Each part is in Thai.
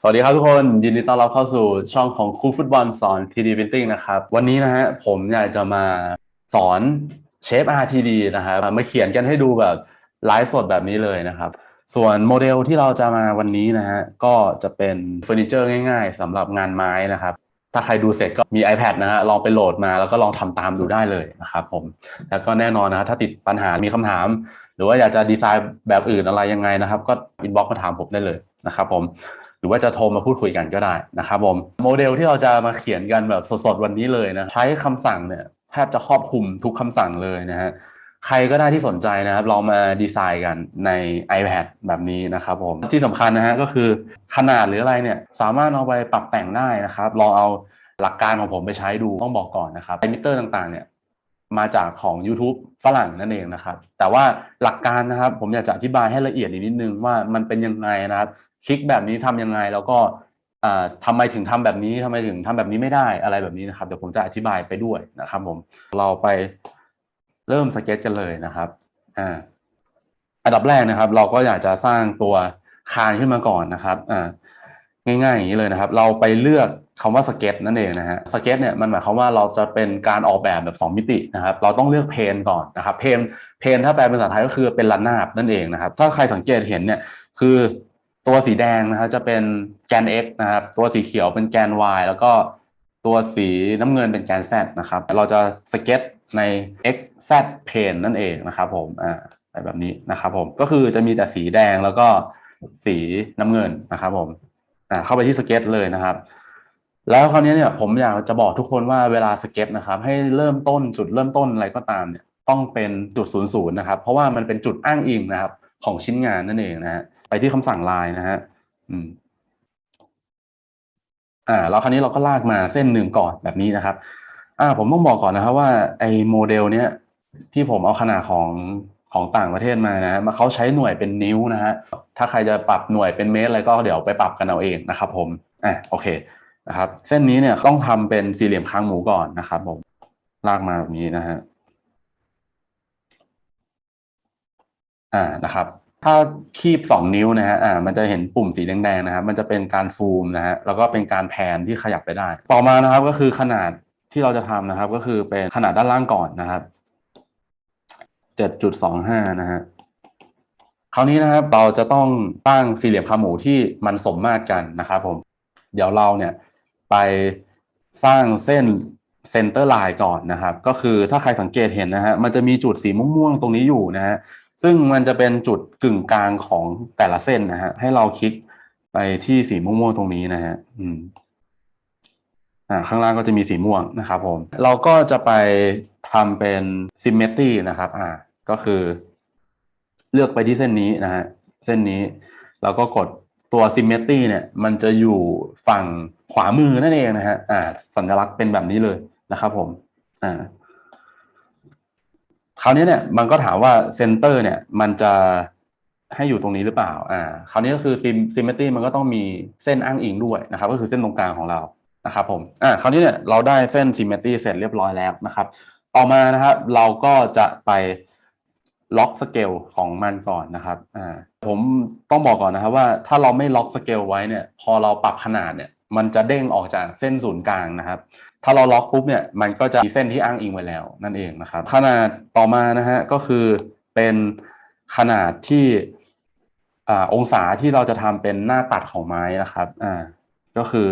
สวัสดีครับทุกคน ยินดีต้อนรับเข้าสู่ช่องของครูฟุตบอลสอน 3D Printing นะครับ วันนี้นะฮะผมอยากจะมาสอนเชฟ RTD นะครับมาเขียนกันให้ดูแบบไลฟ์สดแบบนี้เลยนะครับ ส่วนโมเดลที่เราจะมาวันนี้นะฮะก็จะเป็นเฟอร์นิเจอร์ง่ายๆสำหรับงานไม้นะครับ ถ้าใครดูเสร็จก็มี iPad นะฮะลองไปโหลดมาแล้วก็ลองทำตามดูได้เลยนะครับผมแล้วก็แน่นอนนะครับถ้าติดปัญหามีคำถาม หรือว่าอยากจะดีไซน์แบบอื่นอะไรยังไงนะครับ ก็อินบ็อกซ์มาถามผมได้เลยนะครับผม หรือว่าจะโทรมาพูดคุยกันก็ได้นะครับผมโมเดลที่เราจะมาเขียนกันแบบสดๆวันนี้เลยนะใช้คำสั่งเนี่ยแทบจะครอบคลุมทุกคำสั่งเลยนะฮะใครก็ได้ที่สนใจนะครับลองมาดีไซน์กันใน iPad แบบนี้นะครับผมที่สำคัญนะฮะก็คือขนาดหรืออะไรเนี่ยสามารถเอาไปปรับแต่งได้นะครับลองเอาหลักการของผมไปใช้ดูต้องบอกก่อนนะครับมิเตอร์ต่างๆเนี่ย มาจากของ YouTube ฝรั่งนั่นเองนะครับ แต่ว่าหลักการนะครับ ผมอยากจะอธิบายให้ละเอียดอีกนิดนึงว่ามันเป็นยังไงนะครับคลิกแบบนี้ทำยังไงแล้วก็ทำไมถึงทำแบบนี้ทำไมถึงทำแบบนี้ไม่ได้อะไรแบบนี้นะครับเดี๋ยวผมจะอธิบายไปด้วยนะครับ ผมเราไปเริ่มสเก็ตกันเลยนะครับอ่าอันดับแรกนะครับ เราก็อยากจะสร้างตัวคานขึ้นมาก่อนนะครับอ่าง่ายๆอย่างนี้เลยนะครับ เราไปเลือก คำว่าสเก็ตนั่นเองนะฮะสเก็ตเนี่ยมันหมายความว่าเราจะเป็นการออกแบบแบบ 2 มิตินะครับเราต้องเลือกเพนก่อนนะครับเพนเพนถ้าแปลเป็นภาษาไทยก็คือเป็นระนาบนั่นเองนะครับถ้าใครสังเกตเห็นเนี่ยคือตัวสีแดงนะครับจะเป็นแกน x นะครับตัวสีเขียวเป็นแกน y แล้วก็ตัวสีน้ำเงินเป็นแกน z นะครับเราจะสเก็ตใน x z plane นั่นเองนะครับผมอ่าแบบนี้นะครับผมก็คือจะมีแต่สีแดงแล้วก็สีน้ำเงินนะครับผมอ่าเข้าไปที่สเก็ตเลยนะครับ แล้วคราวนี้เนี่ยผมอยากจะบอกทุกคนว่าเวลาสเก็ตนะครับให้เริ่มต้นจุดเริ่มต้นอะไรก็ตามเนี่ยต้องเป็นจุดศูนย์ศูนย์นะครับ เพราะว่ามันเป็นจุดอ้างอิงนะครับ ของชิ้นงานนั่นเองนะฮะไปที่คำสั่งลายนะฮะอืมอ่าแล้วคราวนี้เราก็ลากมาเส้นหนึ่งก่อนแบบนี้นะครับ อ่า ผมต้องบอกก่อนนะครับว่าไอ้โมเดล เนี้ยที่ผมเอาขนาดของของต่างประเทศมานะฮะมาเขาใช้หน่วยเป็นนิ้วนะฮะถ้าใครจะปรับหน่วยเป็นเมตรอะไรก็เดี๋ยวไปปรับกันเอาเองนะครับ ผมอะโอเค นะครับเส้นนี้เนี่ยต้องทำเป็นสี่เหลี่ยมค้างหมูก่อนนะครับผมลากมาแบบนี้นะฮะอ่านะครับ ถ้าคีบสองนิ้วนะฮะอ่ามันจะเห็นปุ่มสีแดงๆนะครับมันจะเป็นการซูมนะฮะแล้วก็เป็นการแพนที่ขยับไปได้ ต่อมานะครับก็คือขนาดที่เราจะทำนะครับ ก็คือเป็นขนาดด้านล่างก่อนนะครับเจ็ดจุดสองห้านะฮะคราวนี้นะครับเราจะต้องตั้งสี่เหลี่ยมคาหมูที่มันสมมาตรกันนะครับผม เดี๋ยวเราเนี่ย ไปสร้างเส้นเซนเตอร์ไลน์ก่อนนะครับ ก็คือถ้าใครสังเกตเห็นนะฮะมันจะมีจุดสีม่วงๆตรงนี้อยู่นะฮะซึ่งมันจะเป็นจุดกึ่งกลางของแต่ละเส้นนะฮะให้เราคลิกไปที่สีม่วงๆตรงนี้นะฮะอืมอ่าข้างล่างก็จะมีสีม่วงนะครับผม เราก็จะไปทำเป็น symmetry นะครับ อ่า ก็คือ เลือกไปที่เส้นนี้นะฮะเส้นนี้ แล้วก็กดตัว symmetry เนี่ย มันจะอยู่ฝั่ง ขวามือนั่นเองนะฮะอ่า สัญลักษณ์เป็นแบบนี้เลยนะครับ ผม อ่า คราวนี้เนี่ย มันก็ถามว่าเซนเตอร์ เนี่ย มันจะให้อยู่ตรงนี้หรือเปล่า อ่า คราวนี้ก็คือซิมซิมเมตรีมันก็ต้องมีเส้นอ้างอิงด้วยนะครับ ก็คือเส้นตรงกลางของเรานะครับ ผม อ่า คราวนี้เนี่ยเราได้เส้นซิมเมตรีเสร็จเรียบร้อยแล้วนะครับ ต่อมานะครับ เราก็จะไปล็อกสเกลของมันก่อนนะครับ อ่า ผมต้องบอกก่อนนะครับว่าถ้าเราไม่ล็อกสเกลไว้เนี่ย พอเราปรับขนาดเนี่ย มันจะเด้งออกจากเส้นศูนย์กลางนะครับ ถ้าเราล็อกปุ๊บเนี่ยมันก็จะมีเส้นที่อ้างอิงไว้แล้วนั่นเองนะครับ ขนาดต่อมานะฮะก็คือเป็นขนาดที่อ่าองศาที่เราจะทำเป็นหน้าตัดของไม้นะครับอ่าก็คือ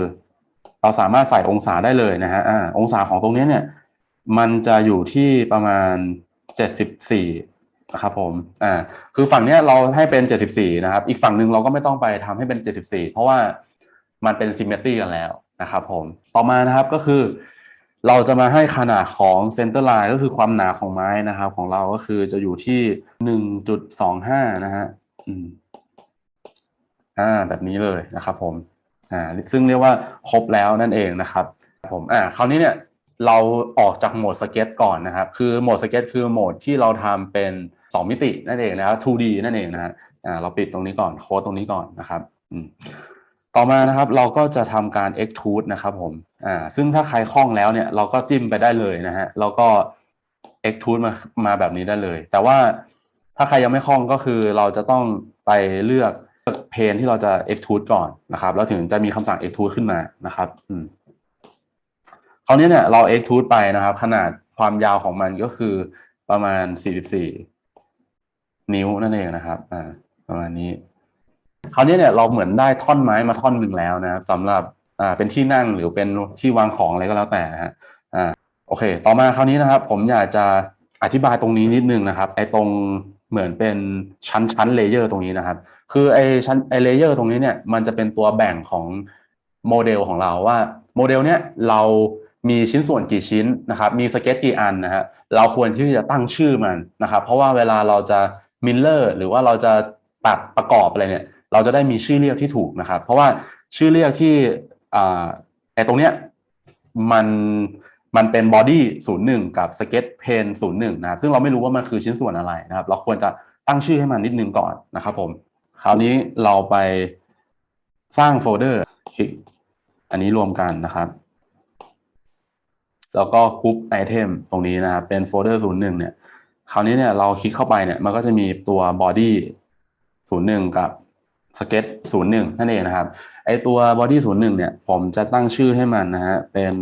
เราสามารถใส่องศาได้เลยนะฮะอ่าองศาของตรงนี้เนี่ย มันจะอยู่ที่ประมาณเจ็ดสิบสี่นะครับผม อ่า คือฝั่งเนี้ยเราให้เป็นเจ็ดสิบสี่นะครับ อีกฝั่งหนึ่งเราก็ไม่ต้องไปทำให้เป็นเจ็ดสิบสี่เพราะว่า มันเป็นซิมเมตรีกันแล้วนะครับผมต่อมานะครับก็คือ เราจะมาให้ขนาดของเซนเตอร์ไลน์ก็คือความหนาของไม้นะครับ ของเราก็คือจะอยู่ที่หนึ่งจุดสองห้านะฮะอ่าแบบนี้เลยนะครับผมอ่าซึ่งเรียกว่าครบแล้วนั่นเองนะครับผมอ่าคราวนี้เนี่ยเราออกจากโหมดสเก็ตก่อนนะครับ คือโหมดสเก็ตคือโหมดที่เราทำเป็นสองมิตินั่นเองนะครับ 2D นั่นเองนะฮะอ่าเราปิดตรงนี้ก่อนโค้ดตรงนี้ก่อนนะครับ ต่อมานะครับเราก็จะทำการ extrude นะครับผมอ่าซึ่งถ้าใครคล่องแล้วเนี่ยเราก็จิ้มไปได้เลยนะฮะแล้วก็ extrude มามาแบบนี้ได้เลย แต่ว่าถ้าใครยังไม่คล่องก็คือเราจะต้องไปเลือกเพนที่เราจะ extrude ก่อนนะครับ แล้วถึงจะมีคำสั่ง extrude ขึ้นมานะครับอืมคราวนี้เนี่ยเรา extrude ไปนะครับ ขนาดความยาวของมันก็คือประมาณ 44 นิ้วนั่นเองนะครับอ่าประมาณนี้ คราวนี้เนี่ยเราเหมือนได้ท่อนไม้มาท่อนหนึ่งแล้วนะครับสำหรับอ่าเป็นที่นั่งหรือเป็นที่วางของอะไรก็แล้วแต่นะฮะอ่าโอเค ต่อมาคราวนี้นะครับ ผมอยากจะอธิบายตรงนี้นิดนึงนะครับไอ้ตรงเหมือนเป็นชั้นชั้นเลเยอร์ตรงนี้นะครับ คือไอ้ชั้นไอ้เลเยอร์ตรงนี้เนี่ยมันจะเป็นตัวแบ่งของโมเดลของเราว่าโมเดลเนี้ยเรามีชิ้นส่วนกี่ชิ้นนะครับ มีสเก็ตกี่อันนะฮะเราควรที่จะตั้งชื่อมันนะครับ เพราะว่าเวลาเราจะมิลเลอร์หรือว่าเราจะตัดประกอบอะไรเนี่ย เราจะได้มีชื่อเรียกที่ถูกนะครับ เพราะว่าชื่อเรียกที่ไอ้ตรงเนี้ยมันมันเป็นบอดี้ศูนย์หนึ่งกับสเก็ตเพนศูนย์หนึ่งนะครับ ซึ่งเราไม่รู้ว่ามันคือชิ้นส่วนอะไรนะครับ เราควรจะตั้งชื่อให้มันนิดนึงก่อนนะครับ ผม คราวนี้เราไปสร้างโฟลเดอร์คลิกอันนี้รวมกันนะครับ แล้วก็กรุ๊ปไอเทมตรงนี้นะครับ เป็นโฟลเดอร์ศูนย์หนึ่งเนี่ย คราวนี้เนี่ยเราคลิกเข้าไปเนี่ย มันก็จะมีตัว body ศูนย์หนึ่งกับ sketch ศูนย์หนึ่งนั่นเองนะครับไอตัว body ศูนย์หนึ่งเนี่ย ผมจะตั้งชื่อให้มันนะฮะเป็น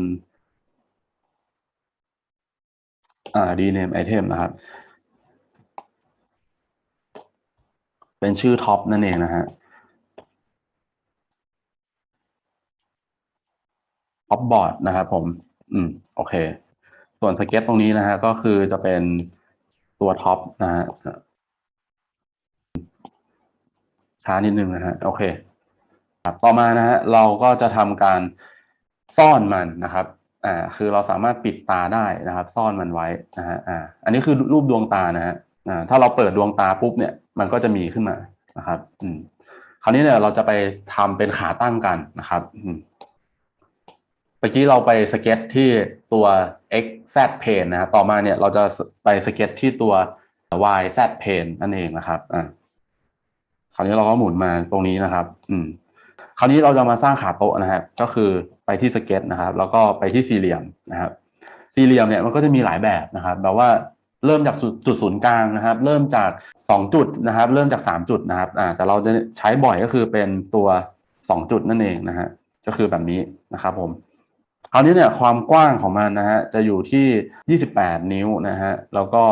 อ่า rename item นะครับ เป็นชื่อท็อปนั่นเองนะฮะท็อปบอร์ดนะครับผม อืม โอเค ส่วนสเก็ตตรงนี้นะฮะก็คือจะเป็นตัวท็อปนะฮะ ช้านิดนึงนะฮะโอเคครับต่อมานะฮะเราก็จะทำการซ่อนมันนะครับอ่าคือเราสามารถปิดตาได้นะครับ ซ่อนมันไว้นะฮะอ่าอันนี้คือรูปดวงตานะฮะอ่าถ้าเราเปิดดวงตาปุ๊บเนี่ยมันก็จะมีขึ้นมานะครับ อืมคราวนี้เนี่ยเราจะไปทำเป็นขาตั้งกันนะครับอืมเมื่อกี้เราไปสเก็ตที่ตัว x z plane นะครับต่อมาเนี่ยเราจะไปสเก็ตที่ตัว y z plane นั่นเองนะครับอ่า คราวนี้เราก็หมุนมาตรงนี้นะครับ อืม คราวนี้เราจะมาสร้างขาโต๊ะนะครับ ก็คือไปที่สเก็ตนะครับ แล้วก็ไปที่สี่เหลี่ยมนะครับ สี่เหลี่ยมเนี่ยมันก็จะมีหลายแบบนะครับแบบว่าเริ่มจากจุดศูนย์กลางนะครับ เริ่มจากสองจุดนะครับ เริ่มจากสามจุดนะครับอ่าแต่เราจะใช้บ่อยก็คือเป็นตัวสองจุดนั่นเองนะฮะก็คือแบบนี้นะครับผมคราวนี้เนี่ยความกว้างของมันนะฮะจะอยู่ที่ 28 นิ้วนะฮะแล้วก็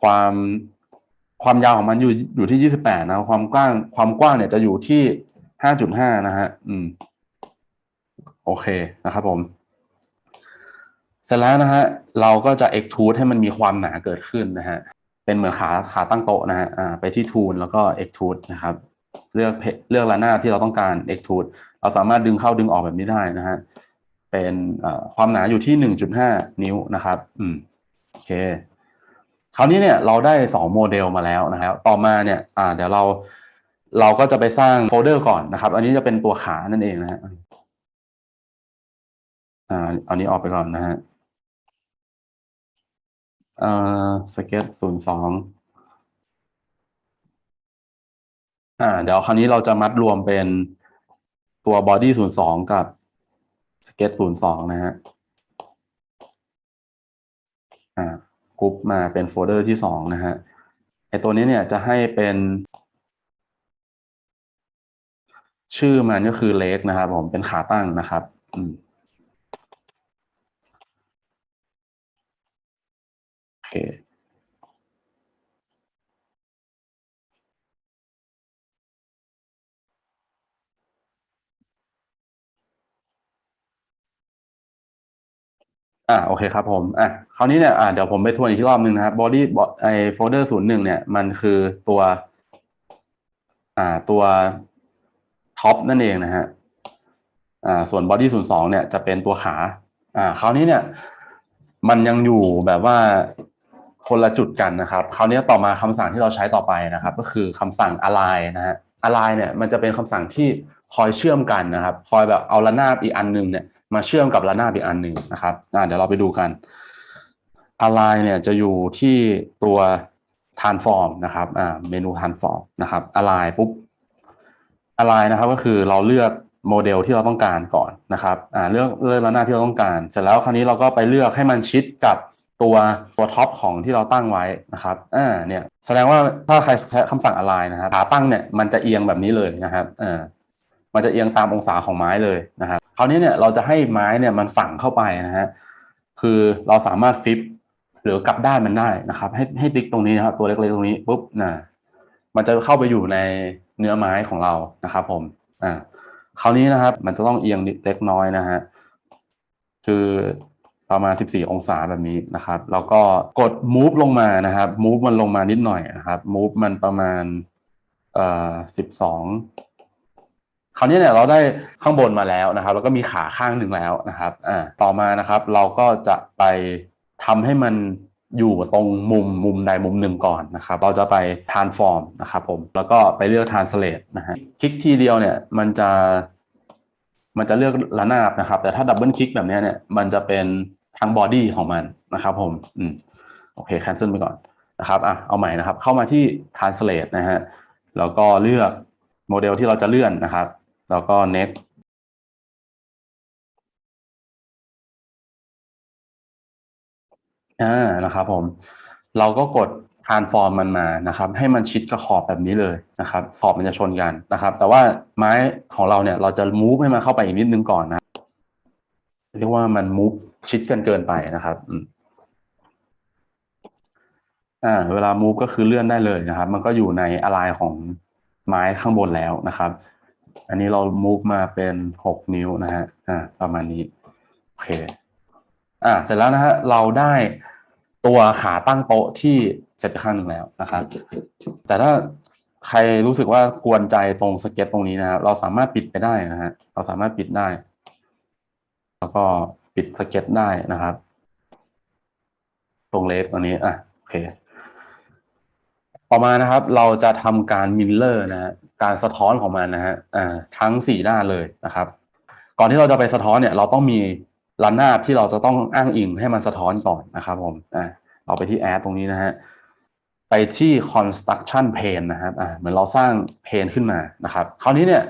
ความ ความยาวของมันอยู่อยู่ที่28นะความกว้างความกว้างเนี่ยจะอยู่ที่5.5นะฮะอืม โอเคนะครับผม เสร็จแล้วนะฮะเราก็จะ extrude ให้มันมีความหนาเกิดขึ้นนะฮะเป็นเหมือนขาขาตั้งโต๊ะนะฮะอ่าไปที่ tool แล้วก็ extrude นะครับ เลือกเพเลือกระนาบที่เราต้องการ extrude เราสามารถดึงเข้าดึงออกแบบนี้ได้นะฮะเป็นความหนาอยู่ที่หนึ่งจุดห้านิ้วนะครับ อืมโอเค คราวนี้เนี่ยเราได้สองโมเดลมาแล้วนะครับ ต่อมาเนี่ยอ่าเดี๋ยวเราเราก็จะไปสร้างโฟลเดอร์ก่อนนะครับ อันนี้จะเป็นตัวขานั่นเองนะฮะอ่าอันนี้ออกไปก่อนนะฮะเอ่อสเก็ตศูนย์สองอ่า เดี๋ยวคราวนี้เราจะมัดรวมเป็นตัวบอดี้ศูนย์สองกับสเก็ตศูนย์สองนะฮะอ่า กรุ๊ปมาเป็นโฟลเดอร์ที่สองนะฮะไอตัวนี้เนี่ยจะให้เป็น ชื่อมันก็คือเล็กนะครับผมเป็นขาตั้งนะครับอืมโอเค อ่าโอเคครับผมอะคราวนี้เนี่ยอ่าเดี๋ยวผมไปทวนอีกรอบหนึ่งนะครับ body ไอโฟลเดอร์ศูนย์หนึ่งเนี่ยมันคือตัว อ่าตัวท็อปนั่นเองนะฮะอ่าส่วน body ศูนย์สองเนี่ยจะเป็นตัวขา อ่าคราวนี้เนี่ย มันยังอยู่แบบว่าคนละจุดกันนะครับคราวนี้ต่อมาคำสั่งที่เราใช้ต่อไปนะครับ ก็คือคำสั่ง align นะฮะ align เนี่ยมันจะเป็นคำสั่งที่คอยเชื่อมกันนะครับ คอยแบบเอาระนาบอีกอันหนึงเนี่ย มาเชื่อมกับระนาบอีกอันหนึ่งนะครับเดี๋ยวเราไปดูกัน align เนี่ยจะอยู่ที่ตัว transform นะครับเมนู transform นะครับ align ปุ๊บ align นะครับก็คือเราเลือกโมเดลที่เราต้องการก่อนนะครับเลือกเลือกระนาบที่เราต้องการ เสร็จแล้วคราวนี้เราก็ไปเลือกให้มันชิดกับตตัวตัวท็อปของที่เราตั้งไว้นะครับอ่าเนี่ยแสดงว่าถ้าใครใช้คำสั่งอะไรนะครับขาตั้งเนี่ยมันจะเอียงแบบนี้เลยนะครับอ่า มันจะเอียงตามองศาของไม้เลยนะครับคราวนี้เนี่ยเราจะให้ไม้เนี่ยมันฝังเข้าไปนะฮะคือเราสามารถฟลิปหรือกลับด้านมันได้นะครับ ให้ให้ติ๊กตรงนี้นะครับตัวเล็กๆตรงนี้ปุ๊บนะมันจะเข้าไปอยู่ในเนื้อไม้ของเรานะครับผมอ่าคราวนี้นะครับ มันจะต้องเอียงเล็กน้อยนะฮะคือประมาณ 14 องศาแบบนี้นะครับ แล้วก็กด move ลงมานะครับ move มันลงมานิดหน่อยนะครับ move มันประมาณเอ่อ12 คราวนี้เนี่ยเราได้ข้างบนมาแล้วนะครับ แล้วก็มีขาข้างหนึ่งแล้วนะครับอ่าต่อมานะครับ เราก็จะไปทำให้มันอยู่ตรงมุมมุมใดมุมหนึ่งก่อนนะครับ เราจะไป transform นะครับผม แล้วก็ไปเลือก translate นะฮะ คลิกทีเดียวเนี่ยมันจะ มันจะเลือกระนาบนะครับ แต่ถ้าดับเบิลคลิกแบบนี้เนี่ย มันจะเป็นทั้งบอดี้ของมันนะครับผมอืมโอเคแคนเซิลไปก่อนนะครับ อะ เอาใหม่นะครับ เข้ามาที่ translate นะฮะ แล้วก็เลือกโมเดลที่เราจะเลื่อนนะครับ แล้วก็ next อ่านะครับผม เราก็กด transform มันมานะครับ ให้มันชิดกับขอบแบบนี้เลยนะครับ ขอบมันจะชนกันนะครับ แต่ว่าไม้ของเราเนี่ย เราจะ move ให้มันเข้าไปอีกนิดนึงก่อนนะ เรียกว่ามัน move ชิดกันเกินไปนะครับอ่าเวลา move ก็คือเลื่อนได้เลยนะครับ มันก็อยู่ในอะไรของไม้ข้างบนแล้วนะครับ อันนี้เรา move มาเป็นหกนิ้วนะฮะอ่าประมาณนี้โอเคอ่าเสร็จแล้วนะฮะเราได้ตัวขาตั้งโต๊ะที่เสร็จไปข้างหนึ่งแล้วนะครับ แต่ถ้าใครรู้สึกว่ากวนใจตรงสเก็ตตรงนี้นะครับเราสามารถปิดไปได้นะฮะเราสามารถปิดได้ แล้วก็ปิดสเก็ตได้นะครับ ตรงเลฟตรงนี้อะโอเค ต่อมานะครับ เราจะทำการมิลเลอร์นะฮะการสะท้อนของมันนะฮะอ่าทั้งสี่ด้านเลยนะครับ ก่อนที่เราจะไปสะท้อนเนี่ย เราต้องมีระนาบที่เราจะต้องอ้างอิงให้มันสะท้อนก่อนนะครับผมอ่าเราไปที่แอดตรงนี้นะฮะไปที่ construction pane นะครับอ่าเหมือนเราสร้างเพนขึ้นมานะครับ คราวนี้เนี่ย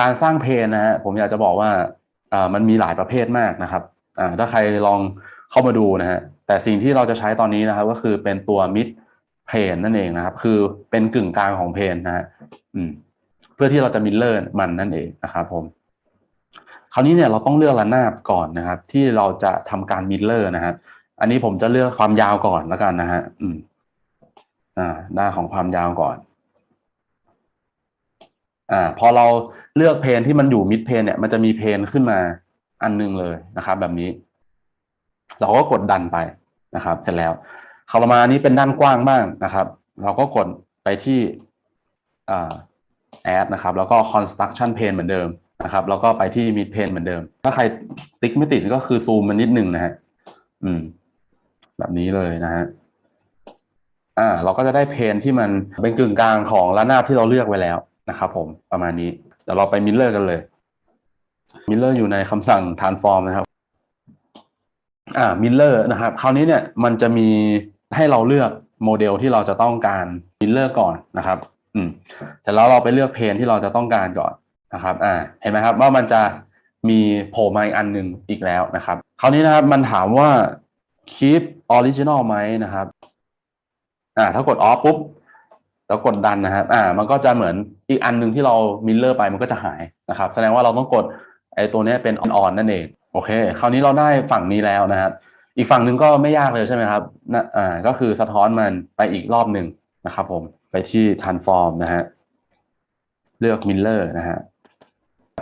การสร้างเพนนะฮะผมอยากจะบอกว่าอ่ามันมีหลายประเภทมากนะครับอ่าถ้าใครลองเข้ามาดูนะฮะแต่สิ่งที่เราจะใช้ตอนนี้นะครับ ก็คือเป็นตัว mid เพนนั่นเองนะครับ คือเป็นกึ่งกลางของเพนนะฮะอืม เพื่อที่เราจะมิลเลอร์มันนั่นเองนะครับผม คราวนี้เนี่ยเราต้องเลือกระนาบก่อนนะครับ ที่เราจะทำการมิลเลอร์นะฮะอันนี้ผมจะเลือกความยาวก่อนแล้วกันนะฮะอืม อ่าด้านของความยาวก่อน อ่า พอเราเลือกเพนที่มันอยู่มิดเพนเนี่ย มันจะมีเพนขึ้นมาอันหนึงเลยนะครับ แบบนี้ เราก็กดดันไปนะครับ เสร็จแล้ว คารมานี้เป็นด้านกว้างบ้างนะครับ เราก็กดไปที่อ่า add นะครับ แล้วก็ construction pane เหมือนเดิมนะครับ แล้วก็ไปที่ mid pane เหมือนเดิม ถ้าใครติ๊กไม่ติดก็คือซูมมันนิดหนึ่งนะฮะอืม แบบนี้เลยนะฮะอ่า เราก็จะได้เพนที่มันเป็นกึ่งกลางของระนาบที่เราเลือกไว้แล้วนะครับผมประมาณนี้เดี๋ยวเราไปมิลเลอร์กันเลยมิลเลอร์อยู่ในคำสั่ง transform นะครับอ่ามิลเลอร์นะครับ คราวนี้เนี่ยมันจะมี ให้เราเลือกโมเดลที่เราจะต้องการมิลเลอร์ก่อนนะครับ อืมแต่แล้วเราไปเลือกเพนที่เราจะต้องการก่อนนะครับ อ่า เห็นไหมครับว่ามันจะมีโผล่มาอีกอันหนึ่งอีกแล้วนะครับ คราวนี้นะครับมันถามว่า keep original ไหมนะครับ อ่า ถ้ากด off ปุ๊บแล้วกดดันนะครับ อ่า มันก็จะเหมือนอีกอันหนึ่งที่เรามิลเลอร์ไปมันก็จะหายนะครับ แสดงว่าเราต้องกดไอ้ตัวนี้เป็น on on นั่นเอง โอเค คราวนี้เราได้ฝั่งนี้แล้วนะครับ อีกฝั่งหนึ่งก็ไม่ยากเลยใช่ไหมครับนะอ่าก็คือสะท้อนมันไปอีกรอบหนึ่งนะครับผมไปที่ transform นะฮะเลือก mirror นะฮะ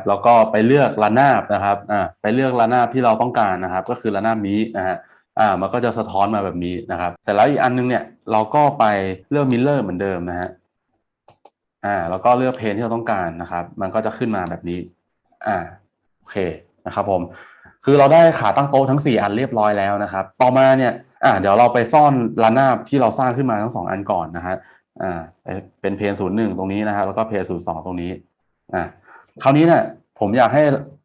แล้วก็ไปเลือกระนาบนะครับอ่าไปเลือกระนาบที่เราต้องการนะครับ ก็คือระนาบนี้นะฮะอ่ามันก็จะสะท้อนมาแบบนี้นะครับเสร็จแล้วอีกอันนึงเนี่ยเราก็ไปเลือก mirror เหมือนเดิมนะฮะอ่าแล้วก็เลือกเพนที่เราต้องการนะครับ มันก็จะขึ้นมาแบบนี้อ่าโอเคนะครับผม คือเราได้ขาตั้งโต๊ะทั้ง 4 อันเรียบร้อยแล้วนะครับ ต่อมาเนี่ยอ่าเดี๋ยวเราไปซ่อนระนาบที่เราสร้างขึ้นมาทั้งสองอันก่อนนะฮะอ่าเป็นเพนศูนย์หนึ่งตรงนี้นะครับแล้วก็เพนศูนย์สองตรงนี้อ่าคราวนี้เนี่ยผมอยากให้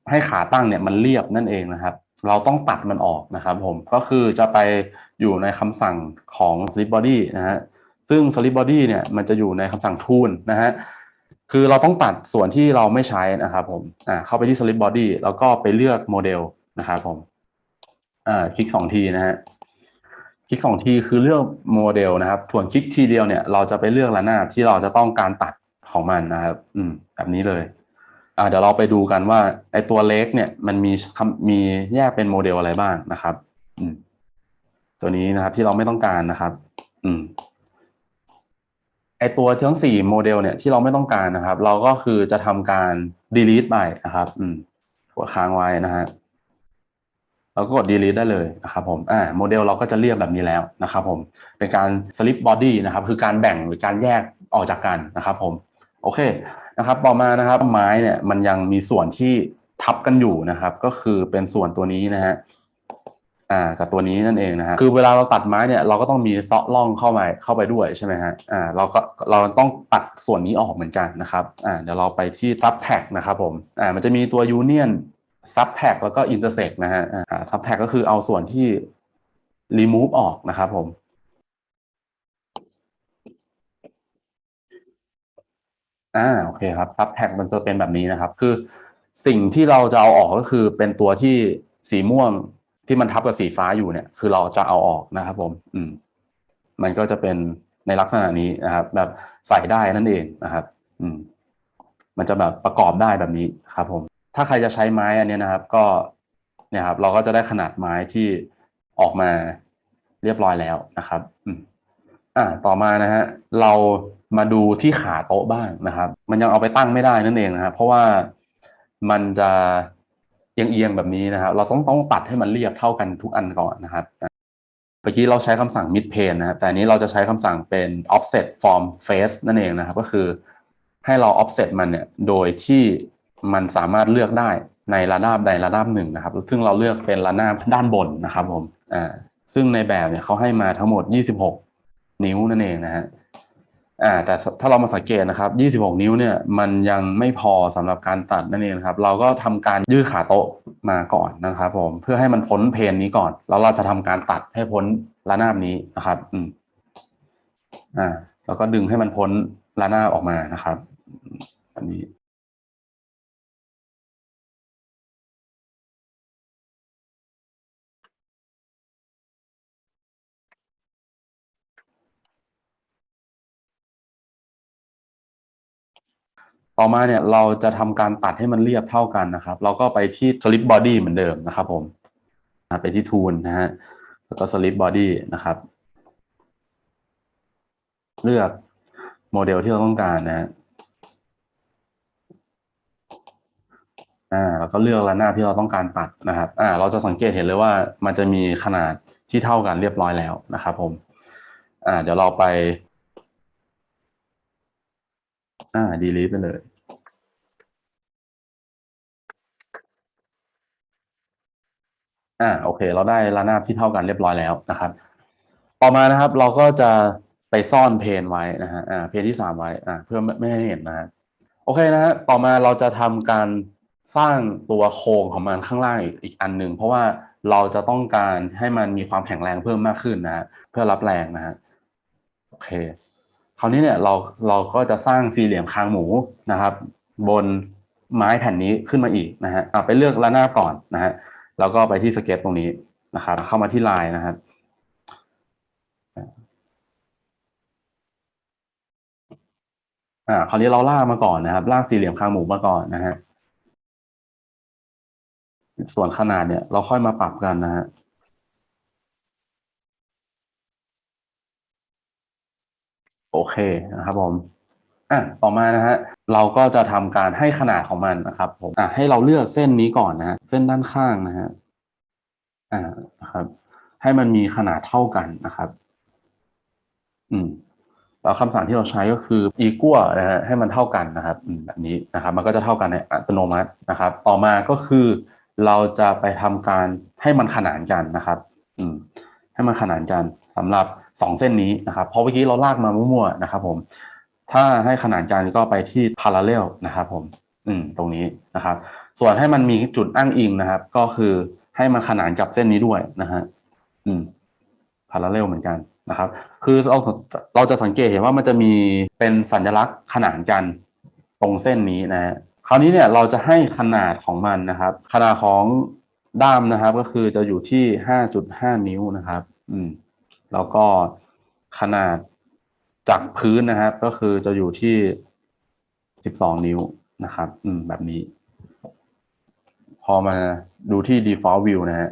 ให้ขาตั้งเนี่ยมันเรียบนั่นเองนะครับ เราต้องตัดมันออกนะครับผมก็คือจะไปอยู่ในคำสั่งของ slip body นะฮะซึ่ง slip body เนี่ยมันจะอยู่ในคำสั่ง tool นะฮะคือเราต้องตัดส่วนที่เราไม่ใช้นะครับผมอ่าเข้าไปที่ slip body แล้วก็ไปเลือกโมเดล นะครับผมอ่าคลิกสองทีนะฮะคลิกสองทีคือเลือกโมเดลนะครับ ส่วนคลิกทีเดียวเนี่ย เราจะไปเลือกระนาบที่เราจะต้องการตัดของมันนะครับ อืม แบบนี้เลย อ่า เดี๋ยวเราไปดูกันว่าไอตัวเล็กเนี่ย มันมีคำมีแยกเป็นโมเดลอะไรบ้างนะครับ อืม ตัวนี้นะครับที่เราไม่ต้องการนะครับ อืมไอตัวทั้งสี่โมเดลเนี่ยที่เราไม่ต้องการนะครับ เราก็คือจะทำการ delete ไปนะครับ อืมกดค้างไว้นะฮะ เราก็กด delete ได้เลยนะครับผมอ่าโมเดลเราก็จะเรียบแบบนี้แล้วนะครับผมเป็นการ slip body นะครับคือการแบ่งหรือการแยกออกจากกันนะครับผมโอเคนะครับต่อมานะครับไม้เนี่ยมันยังมีส่วนที่ทับกันอยู่นะครับ ก็คือเป็นส่วนตัวนี้นะฮะอ่ากับตัวนี้นั่นเองนะฮะคือเวลาเราตัดไม้เนี่ยเราก็ต้องมีเซาะร่องเข้ามาเข้าไปด้วยใช่ไหมฮะอ่าเราก็เราต้องตัดส่วนนี้ออกเหมือนกันนะครับอ่าเดี๋ยวเราไปที่ subtract นะครับผมอ่ามันจะมีตัว union subtract แล้วก็ intersect นะฮะอ่า subtract ก็คือเอาส่วนที่ remove ออกนะครับผมอ่าโอเคครับ subtract มันจะเป็นแบบนี้นะครับ คือสิ่งที่เราจะเอาออกก็คือเป็นตัวที่สีม่วงที่มันทับกับสีฟ้าอยู่เนี่ย คือเราจะเอาออกนะครับ ผม อืม มันก็จะเป็นในลักษณะนี้นะครับ แบบใส่ได้นั่นเองนะครับ อืม มันจะแบบประกอบได้แบบนี้ครับผม ถ้าใครจะใช้ไม้อันนี้นะครับ ก็เนี่ยครับ เราก็จะได้ขนาดไม้ที่ออกมาเรียบร้อยแล้วนะครับอ่าต่อมานะฮะเรามาดูที่ขาโต๊ะบ้างนะครับ มันยังเอาไปตั้งไม่ได้นั่นเองนะครับเพราะว่ามันจะเอียงๆแบบนี้นะครับ เราต้องต้องตัดให้มันเรียบเท่ากันทุกอันก่อนนะครับเมื่อกี้เราใช้คำสั่ง mid plane นะครับ แต่อันนี้เราจะใช้คำสั่งเป็น offset from face นั่นเองนะครับ ก็คือให้เรา offset มันเนี่ย โดยที่ มันสามารถเลือกได้ในระนาบใดระนาบหนึ่งนะครับ ซึ่งเราเลือกเป็นระนาบด้านบนนะครับผมอ่าซึ่งในแบบเนี่ยเขาให้มาทั้งหมด 26 นิ้วนั่นเองนะฮะอ่าแต่ถ้าเรามาสังเกตนะครับ 26 นิ้วเนี่ยมันยังไม่พอสำหรับการตัดนั่นเองครับ เราก็ทำการยืดขาโต๊ะมาก่อนนะครับผมเพื่อให้มันพ้นเพนนี้ก่อน แล้วเราจะทำการตัดให้พ้นระนาบนี้นะครับ อืมอ่าแล้วก็ดึงให้มันพ้นระนาบออกมานะครับอันนี้ ต่อมาเนี่ยเราจะทำการตัดให้มันเรียบเท่ากันนะครับ เราก็ไปที่ slip body เหมือนเดิมนะครับผมไปที่ tool นะฮะแล้วก็ slip body นะครับ เลือกโมเดลที่เราต้องการนะฮะอ่าแล้วก็เลือกระนาบที่เราต้องการตัดนะครับอ่าเราจะสังเกตเห็นเลยว่ามันจะมีขนาดที่เท่ากันเรียบร้อยแล้วนะครับผมอ่าเดี๋ยวเราไป อ่า delete ไปเลย อ่า โอเค เราได้ระนาบที่เท่ากันเรียบร้อยแล้วนะครับ ต่อมานะครับ เราก็จะไปซ่อนเพนไว้นะฮะ อ่า เพนที่สามไว้ อ่า เพื่อไม่ให้เห็นนะฮะ โอเคนะฮะ ต่อมาเราจะทำการสร้างตัวโครงของมันข้างล่างอีกอีกอันหนึ่งเพราะว่าเราจะต้องการให้มันมีความแข็งแรงเพิ่มมากขึ้นนะฮะเพื่อรับแรงนะฮะโอเค คราวนี้เนี่ยเราเราก็จะสร้างสี่เหลี่ยมคางหมูนะครับ บนไม้แผ่นนี้ขึ้นมาอีกนะฮะอะไปเลือกระนาบก่อนนะฮะแล้วก็ไปที่สเก็ตตรงนี้นะครับ เข้ามาที่ลายนะครับอ่าคราวนี้เราลากมาก่อนนะครับลากสี่เหลี่ยมคางหมูมาก่อนนะฮะส่วนขนาดเนี่ย เราค่อยมาปรับกันนะฮะ โอเคนะครับผมอะต่อมานะฮะเราก็จะทำการให้ขนาดของมันนะครับผมอะให้เราเลือกเส้นนี้ก่อนนะฮะเส้นด้านข้างนะฮะอ่านะครับ ให้มันมีขนาดเท่ากันนะครับ อืมแล้วคำสั่งที่เราใช้ก็คือ equal นะฮะให้มันเท่ากันนะครับอืมแบบนี้นะครับ มันก็จะเท่ากันในอัตโนมัตินะครับ ต่อมาก็คือเราจะไปทำการให้มันขนานกันนะครับ อืม ให้มันขนานกันสำหรับ สองเส้นนี้นะครับเพราะเมื่อกี้เราลากมามั่วๆนะครับผมถ้าให้ขนานกันก็ไปที่ parallel นะครับผมอืมตรงนี้นะครับ ส่วนให้มันมีจุดอ้างอิงนะครับ ก็คือให้มันขนานกับเส้นนี้ด้วยนะฮะอืม parallel เหมือนกันนะครับ คือเราเราจะสังเกตเห็นว่ามันจะมีเป็นสัญลักษณ์ขนานกันตรงเส้นนี้นะฮะคราวนี้เนี่ยเราจะให้ขนาดของมันนะครับ ขนาดของด้ามนะครับ ก็คือจะอยู่ที่ห้าจุดห้านิ้วนะครับ อืม แล้วก็ขนาดจากพื้นนะครับ ก็คือจะอยู่ที่ 12 นิ้วนะครับ อืม แบบนี้ พอมาดูที่ default view นะฮะ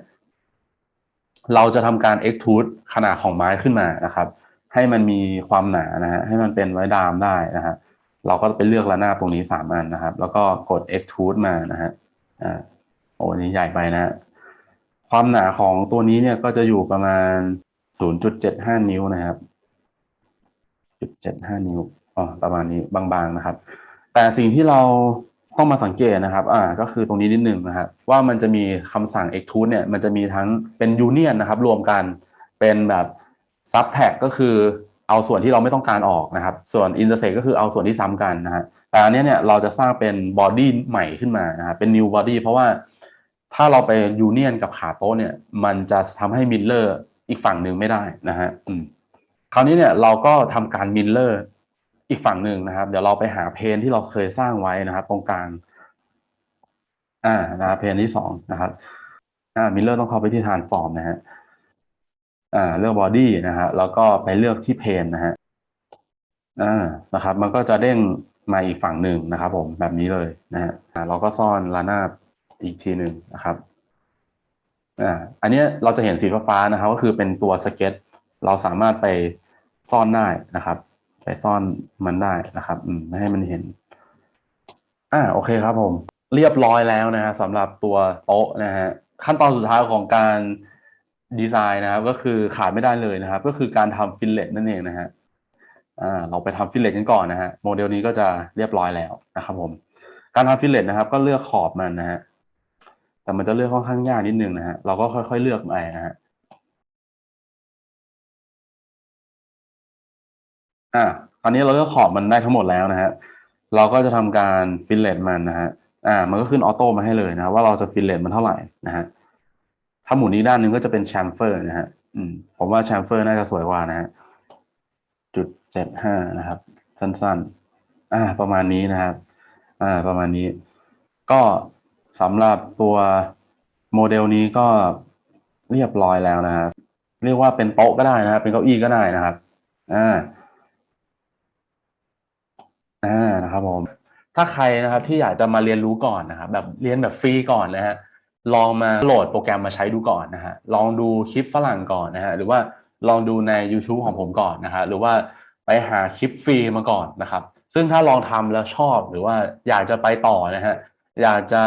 เราจะทำการ extrude ขนาดของไม้ขึ้นมานะครับ ให้มันมีความหนานะฮะให้มันเป็นไว้ดามได้นะฮะเราก็ไปเลือกระนาบตรงนี้สามอันนะครับ แล้วก็กด extrude มานะฮะอ่าโอ้นี้ใหญ่ไปนะฮะความหนาของตัวนี้เนี่ยก็จะอยู่ประมาณ 0.75นิ้วนะครับ0.75นิ้วอ๋อประมาณนี้บางๆนะครับ แต่สิ่งที่เราต้องมาสังเกตนะครับ อ่า ก็คือตรงนี้นิดนึงนะครับ ว่ามันจะมีคำสั่ง extrude เนี่ย มันจะมีทั้งเป็น union นนะครับ รวมกัน เป็นแบบ subtract ก็คือเอาส่วนที่เราไม่ต้องการออกนะครับ ส่วน intersect ก็คือเอาส่วนที่ซ้ำกันนะฮะ แต่อันนี้เนี่ยเราจะสร้างเป็น body ใหม่ขึ้นมานะครับ เป็น new body เพราะว่าถ้าเราไปยูเนียนกับขาโต๊ะเนี่ย มันจะทำให้มิลเลอร์ อีกฝั่งหนึ่งไม่ได้นะฮะคราวนี้เนี่ยเราก็ทำการมิลเลอร์อีกฝั่งหนึ่งนะครับ เดี๋ยวเราไปหาเพนที่เราเคยสร้างไว้นะครับ ตรงกลาง อ่านะเพนที่สองนะครับอ่ามิลเลอร์ต้องเข้าไปที่ฐานฟอร์มนะฮะอ่าเลือกบอดี้นะฮะแล้วก็ไปเลือกที่เพนนะฮะอ่านะครับ มันก็จะเด้งมาอีกฝั่งหนึ่งนะครับ ผมแบบนี้เลยนะฮะเราก็ซ่อนระนาอีกทีหนึ่งนะครับ อ่าอันนี้เราจะเห็นสีฟ้านะครับ ก็คือเป็นตัวสเก็ต เราสามารถไปซ่อนได้นะครับ ไปซ่อนมันได้นะครับ อืมไม่ให้มันเห็น อ่าโอเคครับผม เรียบร้อยแล้วนะฮะสำหรับตัวโต๊ะนะฮะขั้นตอนสุดท้ายของการดีไซน์นะครับ ก็คือขาดไม่ได้เลยนะครับ ก็คือการทำฟิลเลตนั่นเองนะฮะอ่าเราไปทำฟิลเลตกันก่อนนะฮะโมเดลนี้ก็จะเรียบร้อยแล้วนะครับ ผม การทำฟิลเลตนะครับ ก็เลือกขอบมันนะฮะ แต่มันจะเลือกค่อนข้างยากนิดนึงนะฮะ เราก็ค่อยๆเลือกไปนะฮะ อ่าคราวนี้เราเลือกขอบมันได้ทั้งหมดแล้วนะฮะ เราก็จะทำการฟิลเลตมันนะฮะ อ่า มันก็ขึ้นออโต้มาให้เลยนะว่าเราจะฟิลเลตมันเท่าไหร่นะฮะ ถ้าหมุนนี้ด้านนึงก็จะเป็นแชมเฟอร์นะฮะ อืม ผมว่าแชมเฟอร์น่าจะสวยกว่านะฮะ จุดเจ็ดห้านะครับ สั้นๆ อ่า ประมาณนี้นะครับ อ่า ประมาณนี้ ก็ สำหรับตัวโมเดลนี้ก็เรียบร้อยแล้วนะฮะเรียกว่าเป็นโต๊ะก็ได้นะครับ เป็นเก้าอี้ก็ได้นะครับอ่าอ่านะครับผมถ้าใครนะครับที่อยากจะมาเรียนรู้ก่อนนะครับแบบเรียนแบบฟรีก่อนนะฮะลองมาโหลดโปรแกรมมาใช้ดูก่อนนะฮะลองดูคลิปฝรั่งก่อนนะฮะหรือว่าลองดูใน YouTube ของผมก่อนนะฮะหรือว่าไปหาคลิปฟรีมาก่อนนะครับ ซึ่งถ้าลองทำแล้วชอบหรือว่าอยากจะไปต่อนะฮะ อยากจะ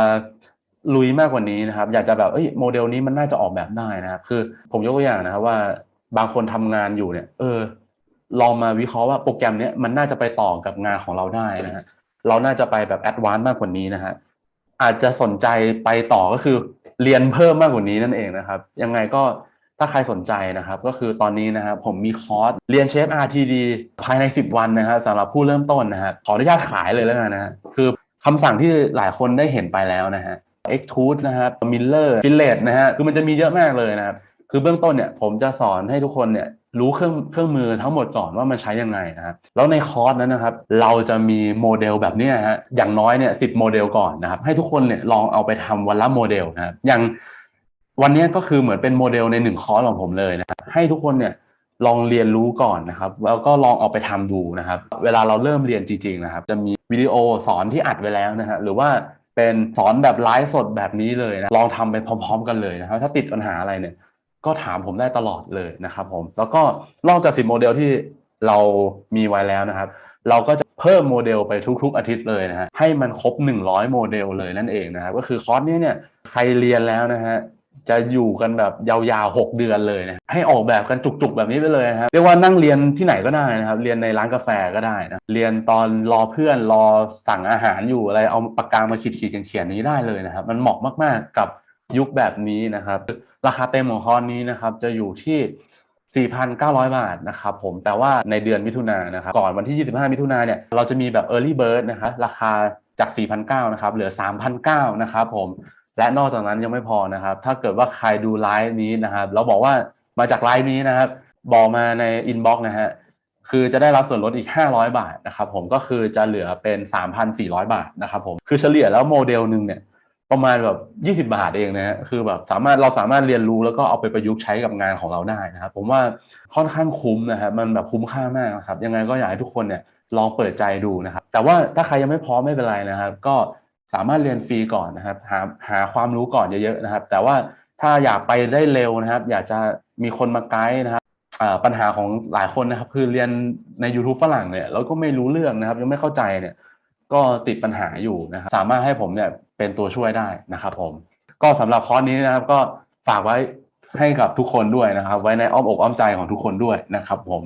ลุยมากกว่านี้นะครับ อยากจะแบบเอ้ยโมเดลนี้มันน่าจะออกแบบได้นะครับ คือผมยกตัวอย่างนะครับว่าบางคนทำงานอยู่เนี่ย เออ ลองมาวิเคราะห์ว่าโปรแกรมเนี้ยมันน่าจะไปต่อกับงานของเราได้นะฮะเราน่าจะไปแบบแอดวานซ์มากกว่านี้นะฮะอาจจะสนใจไปต่อก็คือเรียนเพิ่มมากกว่านี้นั่นเองนะครับ ยังไงก็ถ้าใครสนใจนะครับ ก็คือตอนนี้นะครับผมมีคอร์สเรียนเชฟ RTD ภายใน 10 วันนะครับสำหรับผู้เริ่มต้นนะฮะขออนุญาตขายเลยแล้วกันนะคือ คำสั่งที่หลายคนได้เห็นไปแล้วนะฮะ extrude นะครับ miller fillet นะฮะ คือมันจะมีเยอะมากเลยนะครับ คือเบื้องต้นเนี่ยผมจะสอนให้ทุกคนเนี่ยรู้เครื่องเครื่องมือทั้งหมดก่อนว่ามันใช้ยังไงนะครับแล้วในคอร์สนั้นนะครับเราจะมีโมเดลแบบนี้ฮะอย่างน้อยเนี่ยสิโมเดลก่อนนะครับให้ทุกคนเนี่ยลองเอาไปทำวันละโมเดลนะครับอย่างวันนี้ก็คือเหมือนเป็นโมเดลในหนึ่งคอร์สของผมเลยนะครับให้ทุกคนเนี่ย ลองเรียนรู้ก่อนนะครับ แล้วก็ลองเอาไปทำดูนะครับ เวลาเราเริ่มเรียนจริงๆนะครับ จะมีวิดีโอสอนที่อัดไว้แล้วนะฮะหรือว่าเป็นสอนแบบไลฟ์สดแบบนี้เลยนะลองทำไปพร้อม ๆ กันเลยนะครับ ถ้าติดปัญหาอะไรเนี่ยก็ถามผมได้ตลอดเลยนะครับผมแล้วก็นอกจากสิบโมเดลที่เรามีไว้แล้วนะครับ เราก็จะเพิ่มโมเดลไปทุก ๆ อาทิตย์เลยนะฮะให้มันครบ 100 โมเดลเลยนั่นเองนะครับ ก็คือคอร์สนี้เนี่ยใครเรียนแล้วนะฮะ จะอยู่กันแบบยาวๆ 6 เดือนเลยนะให้ออกแบบกันจุกๆแบบนี้ไปเลยนะครับเรียกว่านั่งเรียนที่ไหนก็ได้นะครับ เรียนในร้านกาแฟก็ได้นะเรียนตอนรอเพื่อนรอสั่งอาหารอยู่อะไรเอาปากกามาขีดๆเขียนๆนี้ได้เลยนะครับ มันเหมาะมากๆกับยุคแบบนี้นะครับ ราคาเต็มของคอร์สนี้นะครับ จะอยู่ที่ 4,900 บาทนะครับผมแต่ว่าในเดือนมิถุนายนนะครับก่อนวันที่ 25 มิถุนายนเนี่ยเราจะมีแบบ Early Bird นะครับราคาจาก 4,900นะครับเหลือ 3,900นะครับผม และนอกจากนั้นยังไม่พอนะครับ ถ้าเกิดว่าใครดูไลฟ์นี้นะครับแล้วบอกว่ามาจากไลฟ์นี้นะครับ บอกมาใน Inbox นะฮะคือจะได้รับส่วนลดอีก 500 บาทนะครับผมก็คือจะเหลือเป็น 3,400 บาทนะครับผมคือเฉลี่ยแล้วโมเดลหนึ่งเนี่ยประมาณแบบยี่สิบาทเองนะฮะคือแบบสามารถเราสามารถเรียนรู้แล้วก็เอาไปประยุกต์ใช้กับงานของเราได้นะครับผมว่าค่อนข้างคุ้มนะครับมันแบบคุ้มค่ามากนะครับยังไงก็อยากให้ทุกคนเนี่ยลองเปิดใจดูนะครับแต่ว่าถ้าใครยังไม่พร้อมไม่เป็นไรนะครับ ก็ สามารถเรียนฟรีก่อนนะครับ หาหาความรู้ก่อนเยอะๆนะครับ แต่ว่าถ้าอยากไปได้เร็วนะครับ อยากจะมีคนมาไกด์นะครับปัญหาของหลายคนนะครับ คือเรียนใน YouTube ฝรั่งเนี่ยแล้วก็ไม่รู้เรื่องนะครับ ยังไม่เข้าใจเนี่ย ก็ติดปัญหาอยู่นะครับ สามารถให้ผมเนี่ยเป็นตัวช่วยได้นะครับ ผม ก็สำหรับคอร์สนี้นะครับ ก็ฝากไว้ให้กับทุกคนด้วยนะครับ ไว้ในอ้อมอกอ้อมใจของทุกคนด้วยนะครับ ผม